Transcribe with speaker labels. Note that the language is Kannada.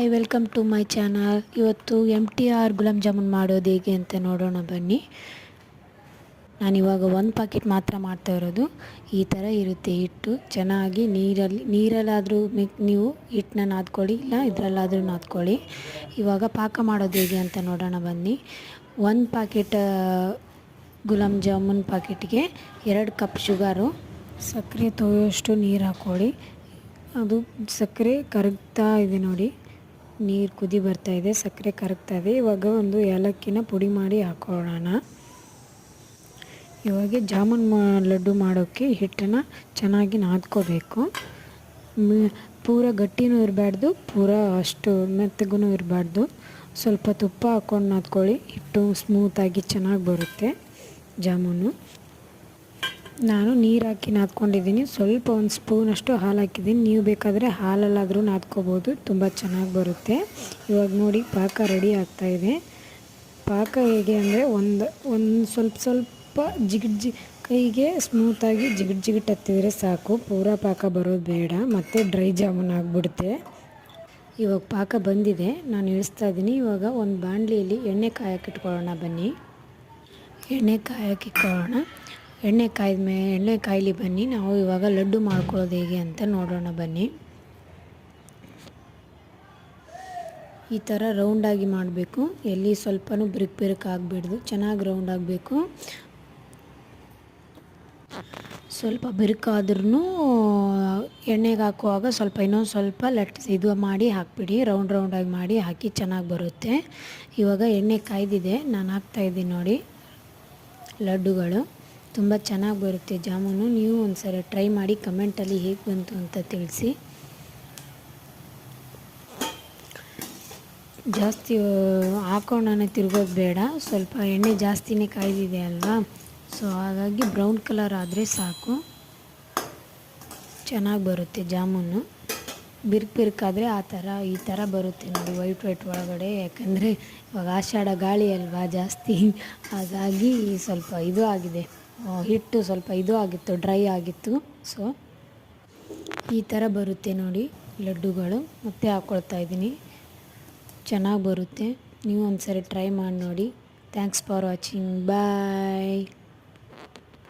Speaker 1: Hi welcome to my channel ಇವತ್ತು M T R gulab jamun ಮಾಡೋದು ಹೇಗೆ ಅಂತ ನೋಡೋಣ ಬನ್ನಿ. ನಾನಿವಾಗ ಒಂದು ಪಾಕೆಟ್ ಮಾತ್ರ ಮಾಡ್ತಾ ಇರೋದು. ಈ ಥರ ಇರುತ್ತೆ ಹಿಟ್ಟು. ಚೆನ್ನಾಗಿ ನೀರಲ್ಲಿ, ನೀರಲ್ಲಾದರೂ ನೀವು ಹಿಟ್ಟನ್ನ ನಾದ್ಕೊಳ್ಳಿ, ಇಲ್ಲ ಇದರಲ್ಲಾದರೂ ನಾದ್ಕೊಳ್ಳಿ. ಇವಾಗ ಪಾಕ ಮಾಡೋದು ಹೇಗೆ ಅಂತ ನೋಡೋಣ ಬನ್ನಿ. ಒಂದು ಪಾಕೆಟ್ ಗುಲಾಬ್ ಜಾಮೂನ್ ಪಾಕೆಟ್ಗೆ ಎರಡು ಕಪ್ ಶುಗರು ಸಕ್ಕರೆ ತೊಳೆಯೋಷ್ಟು ನೀರು ಹಾಕ್ಕೊಳ್ಳಿ. ಅದು ಸಕ್ಕರೆ ಕರಗ್ತಾ ಇದೆ ನೋಡಿ. ನೀರು ಕುದಿ ಬರ್ತಾ ಇದೆ, ಸಕ್ಕರೆ ಕರಗ್ತಾ ಇದೆ. ಇವಾಗ ಒಂದು ಏಲಕ್ಕಿನ ಪುಡಿ ಮಾಡಿ ಹಾಕೊಳ್ಳೋಣ. ಇವಾಗ ಜಾಮೂನ್ ಲಡ್ಡು ಮಾಡೋಕ್ಕೆ ಹಿಟ್ಟನ್ನು ಚೆನ್ನಾಗಿ ನಾದ್ಕೋಬೇಕು. ಪೂರ ಗಟ್ಟಿನೂ ಇರಬಾರ್ದು, ಪೂರ ಅಷ್ಟು ಮೆತ್ತಗೂ ಇರಬಾರ್ದು. ಸ್ವಲ್ಪ ತುಪ್ಪ ಹಾಕ್ಕೊಂಡು ನಾದ್ಕೊಳ್ಳಿ, ಹಿಟ್ಟು ಸ್ಮೂತಾಗಿ ಚೆನ್ನಾಗಿ ಬರುತ್ತೆ ಜಾಮೂನು. ನಾನು ನೀರು ಹಾಕಿ ನಾದ್ಕೊಂಡಿದ್ದೀನಿ. ಸ್ವಲ್ಪ ಒಂದು ಸ್ಪೂನಷ್ಟು ಹಾಲು ಹಾಕಿದ್ದೀನಿ ನೀವು ಬೇಕಾದರೆ ಹಾಲಲ್ಲಾದರೂ ನಾದ್ಕೋಬೋದು. ತುಂಬ ಚೆನ್ನಾಗಿ ಬರುತ್ತೆ. ಇವಾಗ ನೋಡಿ ಪಾಕ ರೆಡಿ ಆಗ್ತಾಯಿದೆ ಪಾಕ ಹೇಗೆ ಅಂದರೆ ಒಂದು ಒಂದು ಸ್ವಲ್ಪ ಸ್ವಲ್ಪ ಜಿಗಿಟ್ ಜಿ, ಕೈಗೆ ಸ್ಮೂತಾಗಿ ಜಿಗಿಟ್ ಜಿಗಿಟ್ ಹತ್ತಿದ್ರೆ ಸಾಕು. ಪೂರ ಪಾಕ ಬರೋದು ಬೇಡ. ಮತ್ತು ಡ್ರೈ ಜಾಮೂನ್ ಆಗಿಬಿಡುತ್ತೆ. ಇವಾಗ ಪಾಕ ಬಂದಿದೆ. ನಾನು ಇಳಿಸ್ತಾ ಇದ್ದೀನಿ ಇವಾಗ ಒಂದು ಬಾಣಲಿಯಲ್ಲಿ ಎಣ್ಣೆ ಕಾಯಕ್ಕೆ ಇಟ್ಕೊಳ್ಳೋಣ ಬನ್ನಿ. ಎಣ್ಣೆ ಕಾಯಕ್ಕೆ ಇಟ್ಕೊಳ್ಳೋಣ. ಎಣ್ಣೆ ಕಾಯ್ದ ಮೇ, ಎಣ್ಣೆ ಕಾಯಲಿ ಬನ್ನಿ. ನಾವು ಇವಾಗ ಲಡ್ಡು ಮಾಡ್ಕೊಳ್ಳೋದು ಹೇಗೆ ಅಂತ ನೋಡೋಣ ಬನ್ನಿ. ಈ ಥರ ರೌಂಡಾಗಿ ಮಾಡಬೇಕು. ಎಲ್ಲಿ ಸ್ವಲ್ಪನೂ ಬಿರುಕು ಬಿರುಕು ಆಗಬಿಡ್ದು. ಚೆನ್ನಾಗಿ ರೌಂಡ್ ಆಗಬೇಕು. ಸ್ವಲ್ಪ ಬಿರುಕಾದ್ರೂ ಎಣ್ಣೆಗೆ ಹಾಕುವಾಗ ಸ್ವಲ್ಪ ಇನ್ನೊಂದು ಸ್ವಲ್ಪ ಲಟ್, ಇದು ಮಾಡಿ ಹಾಕಿಬಿಡಿ. ರೌಂಡ್ ರೌಂಡಾಗಿ ಮಾಡಿ ಹಾಕಿ ಚೆನ್ನಾಗಿ ಬರುತ್ತೆ. ಇವಾಗ ಎಣ್ಣೆ ಕಾಯ್ದಿದೆ. ನಾನು ಹಾಕ್ತಾಯಿದ್ದೀನಿ ನೋಡಿ ಲಡ್ಡುಗಳು. ತುಂಬ ಚೆನ್ನಾಗಿ ಬರುತ್ತೆ ಜಾಮೂನು. ನೀವು ಒಂದು ಸರಿ ಟ್ರೈ ಮಾಡಿ ಕಮೆಂಟಲ್ಲಿ ಹೇಗೆ ಬಂತು ಅಂತ ತಿಳಿಸಿ. ಜಾಸ್ತಿ ಹಾಕೋಣ ತಿರುಗೋದು ಬೇಡ. ಸ್ವಲ್ಪ ಎಣ್ಣೆ ಜಾಸ್ತಿನೇ ಕಾಯ್ದಿದೆ ಅಲ್ವಾ? ಸೊ ಹಾಗಾಗಿ ಬ್ರೌನ್ ಕಲರ್ ಆದರೆ ಸಾಕು. ಚೆನ್ನಾಗಿ ಬರುತ್ತೆ ಜಾಮೂನು. ಬಿರ್ಕ್ ಬಿರ್ಕಾದರೆ ಆ ಥರ, ಈ ಥರ ಬರುತ್ತೆ ನೋಡಿ ವೈಟ್ ವೈಟ್ ಒಳಗಡೆ. ಯಾಕಂದರೆ ಇವಾಗ ಆಷಾಢ ಗಾಳಿ ಅಲ್ವಾ ಜಾಸ್ತಿ. ಹಾಗಾಗಿ ಸ್ವಲ್ಪ ಇದು ಆಗಿದೆ. ಹಿಟ್ಟು ಸ್ವಲ್ಪ ಇದು ಆಗಿತ್ತು, ಡ್ರೈ ಆಗಿತ್ತು. ಸೊ ಈ ಥರ ಬರುತ್ತೆ ನೋಡಿ ಲಡ್ಡುಗಳು. ಮತ್ತೆ ಹಾಕ್ಕೊಳ್ತಾ ಇದ್ದೀನಿ. ಚೆನ್ನಾಗಿ ಬರುತ್ತೆ. ನೀವು ಒಂದು ಸರಿ ಟ್ರೈ ಮಾಡಿ ನೋಡಿ. Thanks for watching bye